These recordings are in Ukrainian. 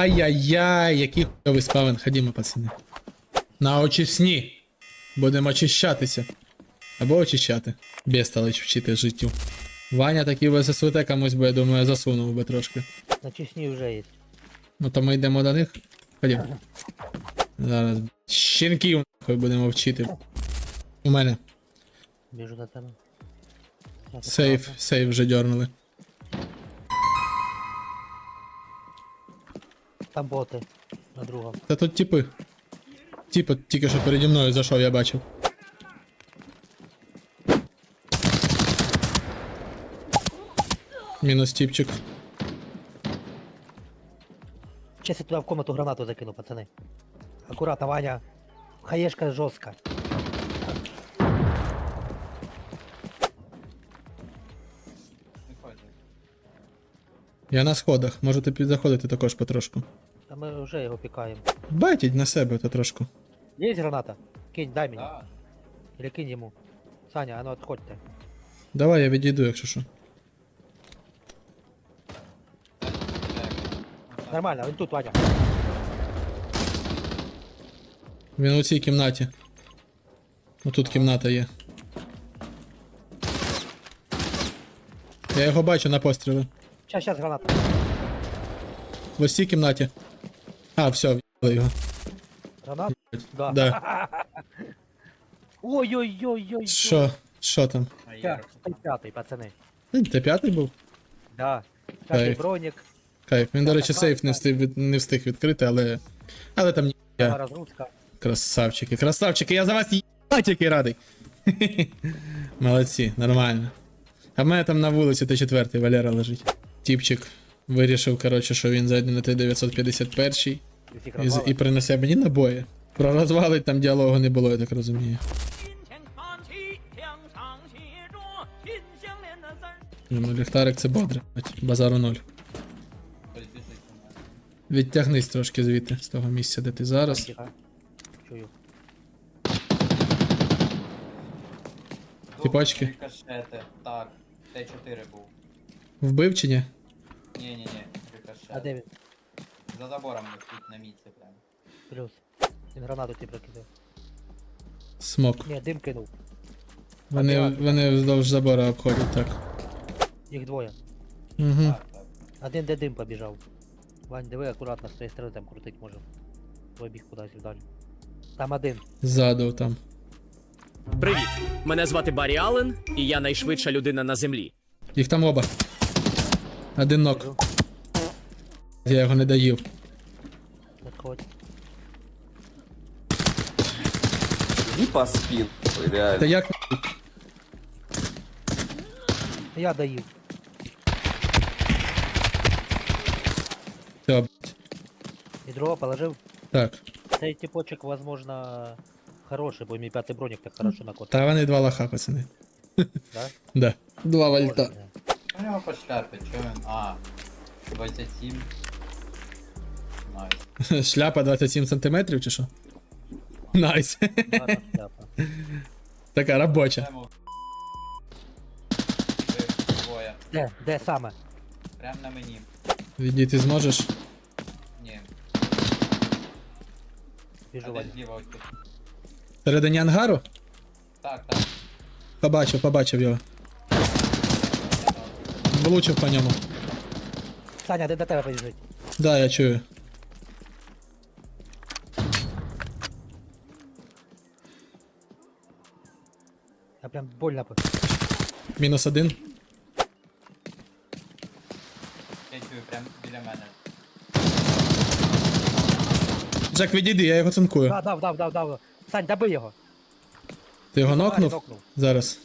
Ай-яй-яй, який хуйовий спавен. Ходімо, пацани. На очисні. Будемо очищатися. Або очищати. Бестолич вчити життю. Ваня такий в ССВТ комусь би, я думаю, засунув би трошки. На Чечні вже є. Ну то ми йдемо до них. Ходімо. Зараз щенків нахуй будемо вчити. У мене Біжу до тебе. Сейф, сейф вже дернули. Там боти. На другому. Та тут типи. Типа тільки що переді мною зайшов, я бачив. Мінус типчик. Сейчас я туда в комнату гранату закину, пацаны. Аккуратно, Ваня. Хаешка жестко. Я на сходах, можете підзаходити також потрошку. Мы уже его пикаем. Байтіть на себе то трошку. Есть граната? Кинь, дай мне. Да. Или кинь ему. Саня, а ну отходьте. Давай я відійду, якщо що. Нормально, он тут, Ваня. Він у цій кімнаті. Отут кімната є. Я його бачу на постріли. Сейчас, сейчас граната. В цій кімнаті. А, все, в'їли його. Гранат? Да. Да. Ой-ой-ой-ой. Що? Що там? Пятый, пацаны. М, Ти п'ятий був? Да. Пятый Кайф. броник. Кайф. Він, до Так, речі, так, сейф не так. встиг, від- не встиг відкрити, але. Але там ніхуя. Разрушка. Красавчики, красавчики, я за вас їбать який радий. Молодці, нормально. А в мене там на вулиці Т4 Валера лежить. Тіпчик вирішив, коротше, що він зайде на Т951 Всіх і, з- розвалив. і принесе мені набої. Про розвали там діалогу не було, я так розумію. 金钱看齐，墙上写着心相连的字儿。Ну, ліхтарик це бодре, блядь, базару ноль. Відтягнись трошки звідти, з того місця, де ти зараз. Тихо. Чую. Тіпочки. Рикошети. Так, Т4 був. Вбив чи ні? Ні-ні-ні, рикошет. А де він? За забором тут на місці прям. Плюс. Він гранату ті прокидав. Смок. Ні, дим кинув. Вони, вони вздовж забора обходять, так. Їх двоє. Угу. Так, так. Один де дим побіжав. Вань, диви акуратно з тієї сторони там крутить може. Вибіг кудись вдалі. Там один. Ззаду там. Привіт! Мене звати Баррі Аллен, і я найшвидша людина на землі. Їх там оба. Один нок. Я його не доїв. Надходь. И по спину, Та реально. як Я доїв. Все, І другого положив. так. Цей типочек, возможно, хороший, бо мій п'ятий бронік так хорошо накотив. Та вони два лоха, пацани. Да? Да. Два вальта. Може, У нього по шляпі, чо він? А, 27. Найс. Шляпа 27 сантиметрів чи що? Найс. Шляпа. Така робоча. Прямо. Двоє. Де? Де саме? Прям на мені. Відійти зможеш? Ні. Біжу А Ваня. зліва ось тут? Всередині ангару? Так, так. Побачив, побачив його. Влучив по ньому. Саня, де до тебе побіжить? Да, я чую. Прям больно. по- Мінус один. Я чую прям біля мене. Джек, відійди, я його цинкую. Да, дав, дав, дав, дав. Сань, доби його. Ти його нокнув? нокнув. Зараз.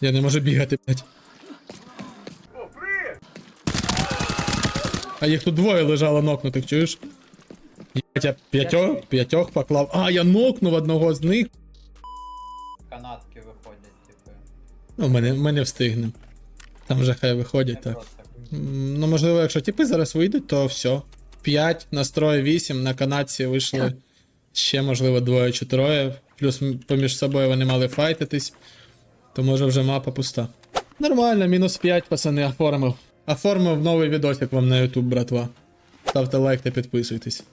Я не можу бігати, блядь. А їх тут двоє лежало нокнутих, чуєш? Я п'ятьох, п'ятьох поклав. А, я нокнув одного з них. Канатки виходять, типу. Ну, ми не, ми не встигнемо. Там вже хай виходять, так. Ну, можливо, якщо типи зараз вийдуть, то все. 5, настрої 8, на канадці вийшли ще, можливо, двоє чи троє. Плюс поміж собою вони мали файтитись. То може вже мапа пуста. Нормально, мінус 5, пацани, оформив. Оформив новий відосик вам на YouTube, братва. ставте лайк та підписуйтесь.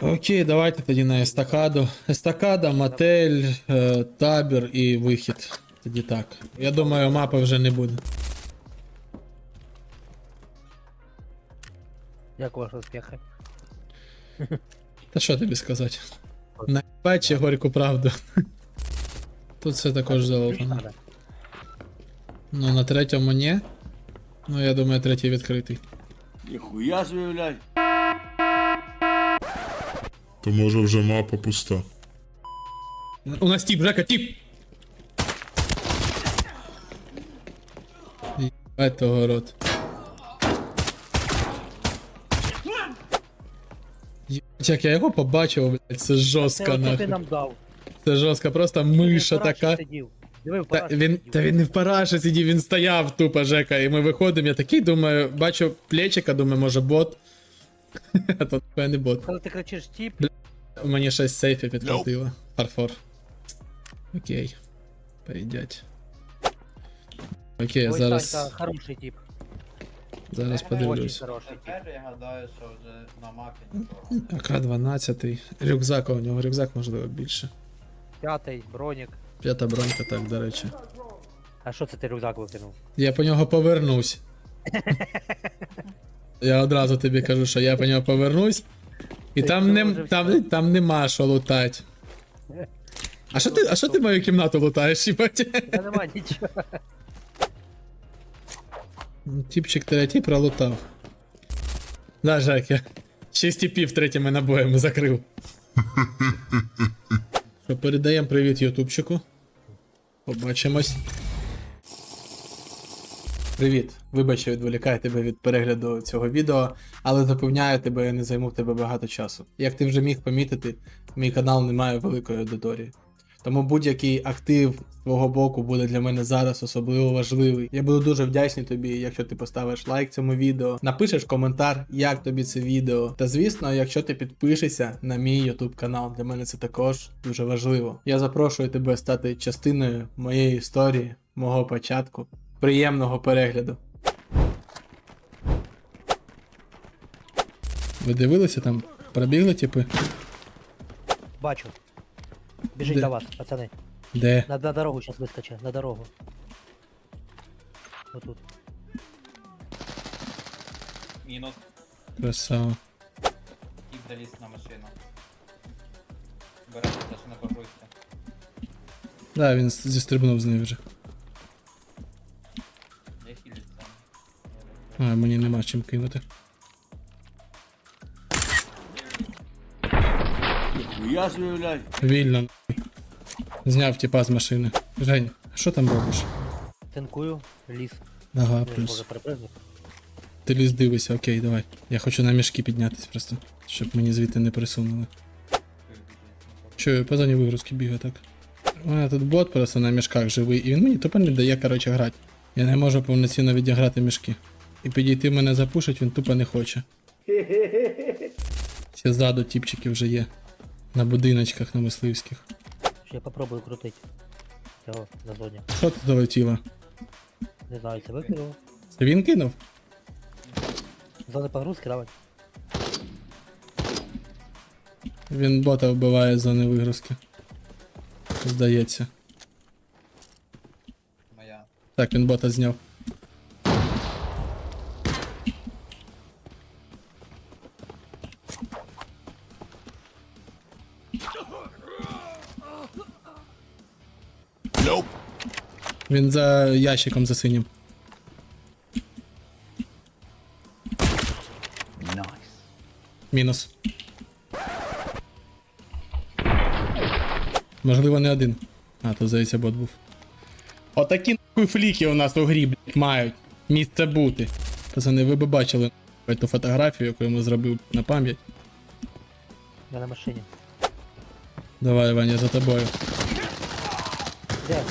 Окей, давайте тоді на естакаду. Естакада, мотель, е, табір і вихід. Тоді так. Я думаю, мапи вже не буде. Як ваші успіхи? Та що тобі сказати? Найбаче горьку правду. Тут все також заловано. Надо. Ну на третьому ні. Ну я думаю, третій відкритий. Ніхуя блядь. То може вже мапа пуста. У нас тип, Жека, тип! Ебать того рот. Єбать, як я його побачив, блядь, це Це жорстко от ти нахуй. нам дав. Це жорстко, просто Він миша параші така. Сидів. Диви, в Та параші він, сидів. та він не в параші сидів, він стояв тупо, Жека, і ми виходимо, я такий думаю, бачу плечика, думаю, може бот. А то ніхуя не бот. Коли ти кричиш тіп, Мені щось сейфі підкрутило. Фарфор. Окей. Поїдять. Окей, ось зараз, Санька, хороший тіп. зараз Очень подивлюсь. хороший. Тепер я гадаю, що вже на мапі нікого. АК-12. Рюкзак, а у нього рюкзак можливо більше. П'ятий, бронік. П'ята бронька, так, до речі. А що це ти рюкзак викинув? Я по нього повернусь. Я одразу тобі кажу, що я по нього повернусь. І Ти там, не, там, там нема що лутати. А що ти, а що ти мою кімнату лутаєш, їбать? Та нема нічого. Ну, Тіпчик третій пролутав. Да, Жак, я шість тіпів третіми набоями закрив. Що, передаємо привіт ютубчику. Побачимось. Привіт. Вибач, що відволікаю тебе від перегляду цього відео, але запевняю тебе, я не займу в тебе багато часу. Як ти вже міг помітити, мій канал не має великої аудиторії. Тому будь-який актив з твого боку буде для мене зараз особливо важливий. Я буду дуже вдячний тобі, якщо ти поставиш лайк цьому відео, напишеш коментар, як тобі це відео. Та звісно, якщо ти підпишешся на мій YouTube канал, для мене це також дуже важливо. Я запрошую тебе стати частиною моєї історії, мого початку. Приємного перегляду. Ви дивилися там? Пробігли, типи? Бачу. Біжить Де? до вас, пацани. Де? На, на дорогу зараз вискоче, на дорогу. Отут. Мінус. Красава. І заліз на машину. Берете теж на погрузці. Да, він зістрибнув з неї вже. А, мені нема чим кинути. Вільно. Зняв типа з машини. Жень, а що там робиш? Тинкую, ліс. Ага, плюс. Ти ліз дивися, окей, давай. Я хочу на мішки піднятись просто, щоб мені звідти не присунули. Чую, по зоні вигрузки бігає так. У мене тут бот просто на мішках живий, і він мені тупо не дає, коротше, грати. Я не можу повноцінно відіграти мішки. І підійти мене запушить, він тупо не хоче. Ще ззаду тіпчики вже є. На будиночках, на мисливських. Ще я попробую крутити. Цього на зоні. Що тут залетіло? Не знаю, це викинув. Це він кинув? Зони погрузки, давай. Він бота вбиває з зони вигрузки. Здається. Моя. Так, він бота зняв. Він за ящиком за синім. Мінус. Можливо, не один. А, то здається, бот був. Отакі нахуй фліки у нас у грі, блядь, мають. Місце бути. Пацани, ви б бачили ту фотографію, яку я йому зробив на пам'ять. Я на машині. Давай, Ваня, за тобою. Де?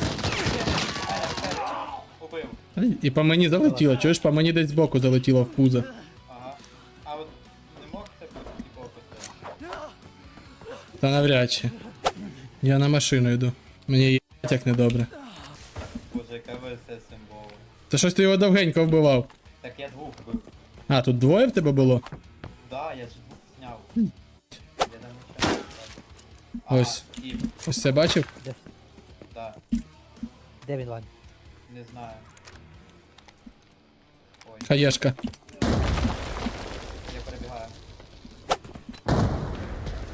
І по мені залетіло, чуєш, по мені десь збоку залетіло в пузо. Ага. А от не мог це нікого? Та навряд чи. Я на машину йду. Мені їбать як недобре. Боже, яке ви все символи. Та щось ти його довгенько вбивав. Так я двох вбив. А, тут двоє в тебе було? Да, я ж двох зняв. Я там нічого не знаю. А, Ось. І, Ось це бачив? да, Де він, Вань? не знаю. Хаєшка. Я перебігаю.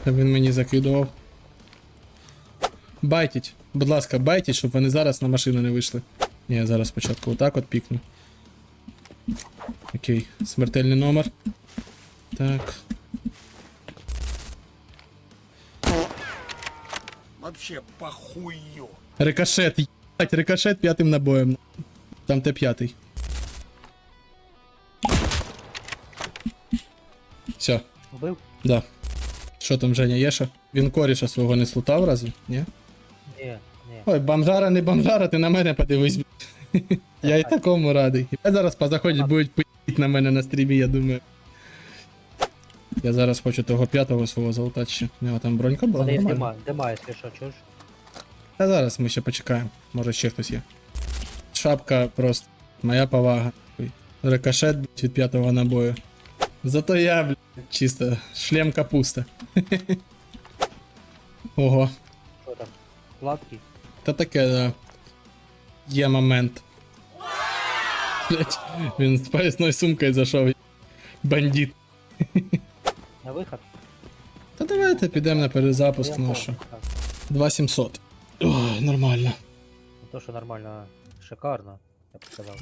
Та він мені закидував. Байтіть. Будь ласка, байтіть, щоб вони зараз на машину не вийшли. Ні, я зараз спочатку отак от пікну. Окей, смертельний номер. Так. Вообще похую. Рикошет, ебать, рикошет п'ятим набоєм. Там Т п'ятий. Все, Вбив? да. Що там, Женя, є що? Він коріша свого не слутав разве? Ні? Ні, ні. Ой, бомжара не бомжара, ти на мене подивись. Я і такому радий. Я зараз позаходять, будуть пи***ть на мене на стрімі, я думаю. Я зараз хочу того п'ятого свого залутати ще. У нього там бронька була. Але нема, немає, якщо що, чуєш? Та зараз ми ще почекаємо. Може ще хтось є. Шапка просто. Моя повага. Рикошет від п'ятого набою. Зато я, блядь, чисто шлем капуста. Ого. Що там? Платки? Та таке, да. Є момент. Блять, він з поясною сумкою зайшов. Бандит. На виход? Та давайте підемо на перезапуск нашу. 2700. Ой, нормально. Не то, що нормально, а шикарно, я б сказав.